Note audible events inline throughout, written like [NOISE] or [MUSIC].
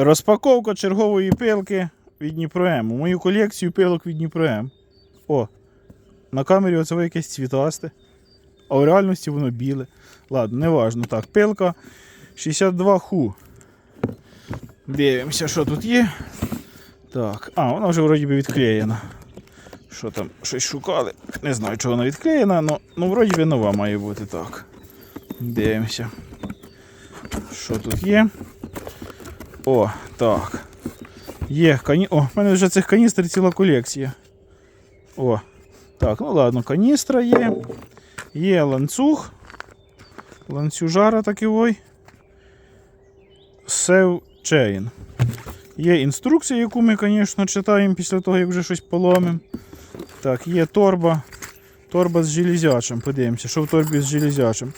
Розпаковка чергової пилки від Дніпром. Мою колекцію пилок від Дніпром. О, на камері оце якесь цвітасте. А в реальності воно біле. Ладно, неважно. Так, пилка 62 ху. Дивимося, що тут є. Так, а, вона вже вроді би відклеєна. Що там, щось шукали? Не знаю, чого вона відклеєна, але ну, вроді би нова має бути так. Дивимося. Що тут є? О, так. Є кані... О, в мене вже цих каністр ціла колекція. О, так, ну ладно, каністра є. Є ланцюг. Ланцюжара такий. ой. Save Chain. Є інструкція, яку ми, звісно, читаємо після того, як вже щось поломимо. Так, є торба. Торба з железячим. Подивимося, що в торбі з железячим.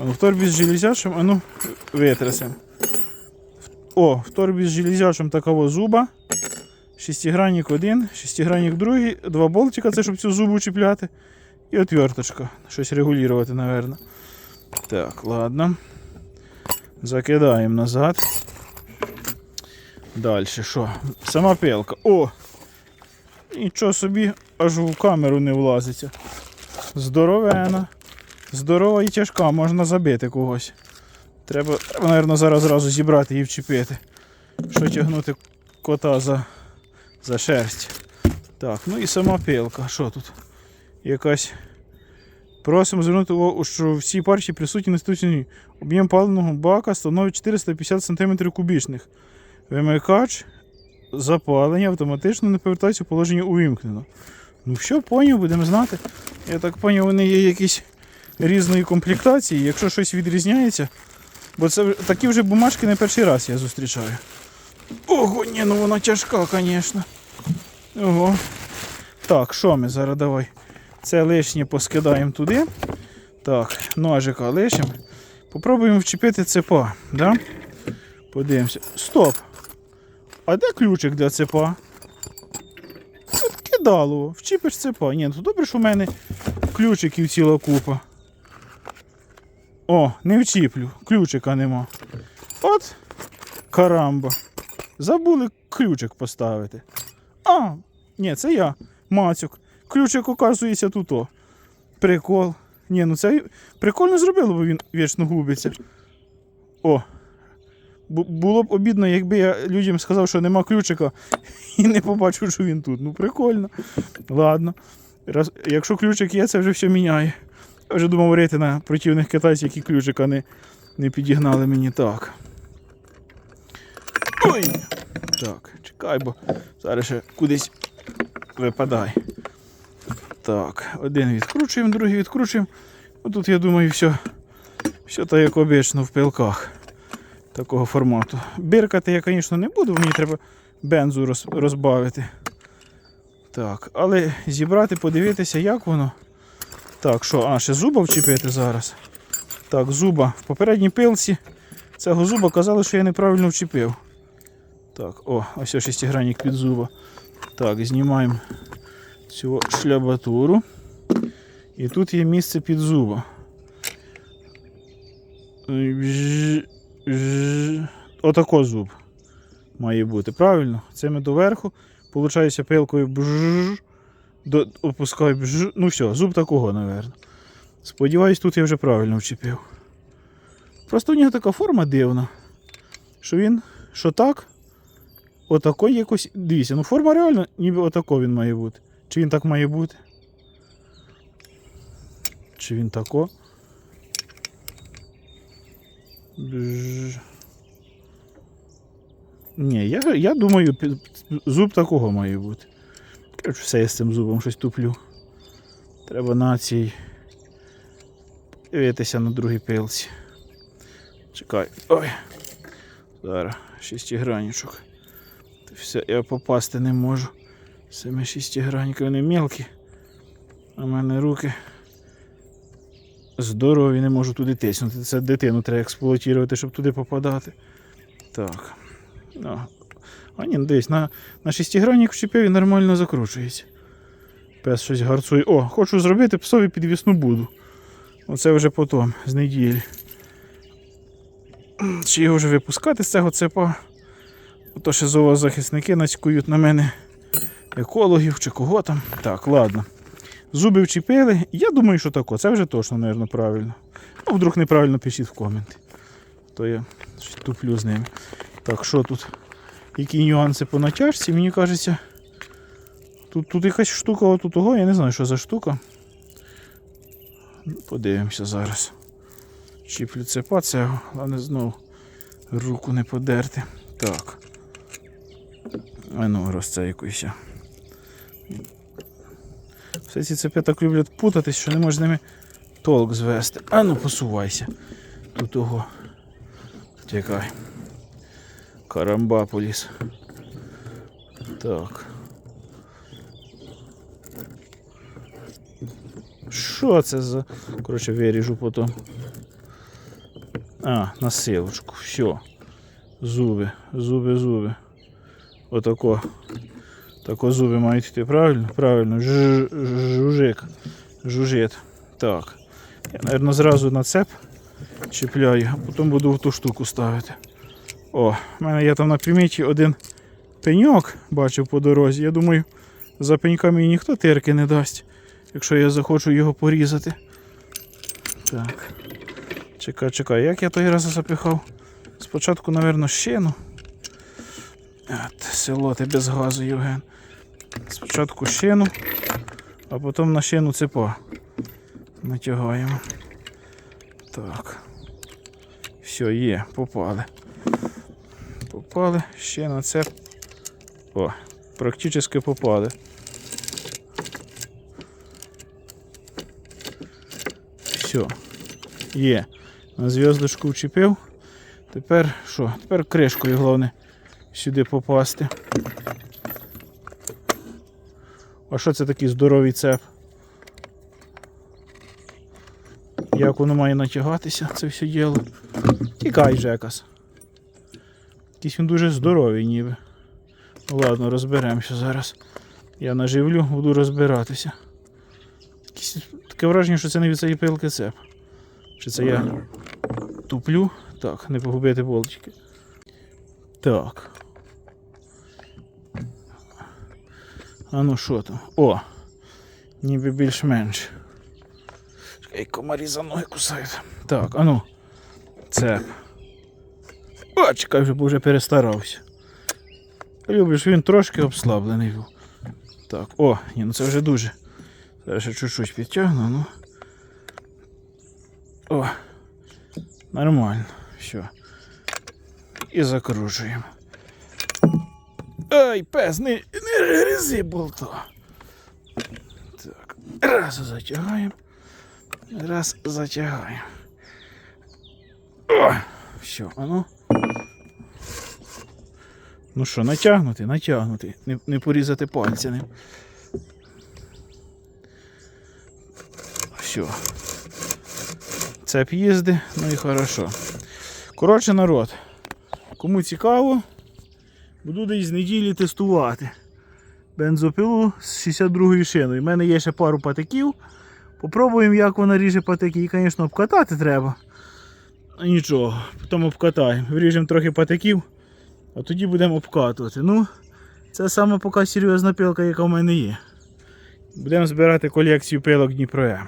Ну, в торбі з железячим, а ну, витрясемо. О, в торбі з железячим такого зуба. Шестигранник один, шестигранник другий, два болтика, це щоб цю зубу чіпляти. І отверточка. Щось регулювати, напевно. Так, ладно. Закидаємо назад. Далі що? Сама пилка. О! Нічого собі аж в камеру не влазиться. Здоровена. Здорова і тяжка, можна забити когось. Треба, треба, мабуть, зараз зразу зібрати і вчепити. Що тягнути кота за, за шерсть. Так, ну і сама пилка. Що тут? Якась. Просимо звернути увагу, що в цій парчі присутні наступні об'єм паливного бака становить 450 см кубічних. Вимикач запалення автоматично не повертається в положення увімкнено. Ну що, поняв, будемо знати. Я так поняв, вони є якісь різної комплектації. Якщо щось відрізняється, бо це такі вже бумажки не перший раз я зустрічаю. Ого, ні, ну вона тяжка, звісно. Ого. Так, що ми зараз давай? Це лишнє поскидаємо туди. Так, ножика лишимо. Попробуємо вчепити цепа. Да? Подивимося. Стоп! А де ключик для цепа? Кидало. Вчіпиш цепа. Ні, ну добре, що в мене ключиків ціла купа. О, не вчіплю, ключика нема. От карамба. Забули ключик поставити. А, ні, це я, Мацюк. Ключик оказується тут. о. Прикол. Ні, ну це прикольно зробило, бо він вічно губиться. О. Бу- Було б обідно, якби я людям сказав, що нема ключика [LAUGHS] і не побачив, що він тут. Ну, прикольно. Ладно. Раз, якщо ключик є, це вже все міняє. Я вже думав говорити на противних китайців, які ключика не, не підігнали мені так. Ой! Так, чекай, бо зараз ще кудись випадає. Так, один відкручуємо, другий відкручуємо. Тут, я думаю, все, все так, як обично в пилках такого формату. Биркати я, звісно, не буду, мені треба бензу роз, розбавити. Так, але зібрати, подивитися, як воно. Так, що, а, ще зуба вчепити зараз. Так, зуба. В попередній пилці цього зуба казали, що я неправильно вчепив. Так, о, ось шестигранник під зуба. Так, знімаємо цю шлябатуру. І тут є місце під зуба. Отако зуб має бути, правильно? Це ми доверху. Получається пилкою бжж, до, опускаю. Ну все, зуб такого, напевно. Сподіваюсь, тут я вже правильно вчепив. Просто у нього така форма дивна. Що він, що так, отако якось. Дивіться, ну форма реально, ніби отако він має бути. Чи він так має бути? Чи він тако? Бжж. Ні, я, я думаю, зуб такого має бути. Коротше, все я з цим зубом щось туплю. Треба на цій дивитися на другій пилці. Чекай. Ой. Зараз шестигранничок. Все, я попасти не можу. Саме шестигранники, вони мелкі. А в мене руки здорові, не можу туди тиснути. Це дитину треба експлуатувати, щоб туди попадати. Так. Ну. А ні, ну дивись, на, на шестигранник вчепив і нормально закручується. Пес щось гарцує. О, хочу зробити псові підвісну буду. Оце вже потім, з неділі. Чи його вже випускати з цього цепа? То ще зоозахисники нацькують на мене екологів чи кого там. Так, ладно. Зуби вчепили. Я думаю, що тако. Це вже точно, мабуть, правильно. Ну, вдруг неправильно пишіть в коменти. То я туплю з ними. Так, що тут? Які нюанси по натяжці, мені кажеться. Тут, тут якась штука отут того, я не знаю, що за штука. Ну, Подивимося зараз. Чіплю цепа цього, але знову руку не подерти. Так. А ну, розцейкуйся. Все ці цепи так люблять путатись, що не можеш з ними толк звести. А ну посувайся. Тут того. Тікай. Карамба поліз. Так. Що це за. Коротше, виріжу потім. А, на силочку. Все. Зуби, зуби, зуби. Отако. Тако зуби мають йти, правильно? Правильно. Жужик. Жужит. Так. Я, мабуть, зразу на цеп чіпляю, а потім буду в ту штуку ставити. О, в мене є там на приміті один пеньок, бачив по дорозі. Я думаю, за пенька мені ніхто тирки не дасть, якщо я захочу його порізати. Так. Чекай, чекай, як я той раз запихав? Спочатку, мабуть, щину. От, село ти без газу, Євген. Спочатку щину, а потім на щину цепа. Натягаємо. Так. Все, є, попали. Попали, ще на цеп. О, практично попали. Все. Є. На зв'язочку вчепив. Тепер що? Тепер кришкою головне сюди попасти. А що це такий здоровий цеп? Як воно має натягатися, це все діло. Тікай, Жекас. Якийсь він дуже здоровий ніби. Ладно, розберемося зараз. Я наживлю, буду розбиратися. Якісь, таке враження, що це не від цієї пилки цеп. Чи це я туплю? Так, не погубити болтики. Так. А ну що там? О! Ніби більш-менш. Чекай, комарі за ноги кусають. Так, а ну. Цеп. Чекай, вже, бо вже перестарався. Любиш, він трошки обслаблений був. Так, о, ні, ну це вже дуже. Зараз ще чуть-чуть підтягну, ну. О, нормально. Все. І закручуємо. Ай, пес, не, не гризи болто. Так, раз затягаємо. Раз затягаємо. О, все, а ну. Ну що, натягнути, натягнути, не, не порізати пальця ним. Все. Цеп їзди, ну і хорошо. Коротше, народ, кому цікаво, буду десь з неділі тестувати бензопилу з 62-ю шиною. У мене є ще пару патиків. Попробуємо, як вона ріже патики. І, звісно, обкатати треба. Нічого, потім обкатаємо. Вріжемо трохи патиків, а тоді будемо обкатувати. Ну, це саме поки серйозна пилка, яка в мене є. Будемо збирати колекцію пилок Дніпро М.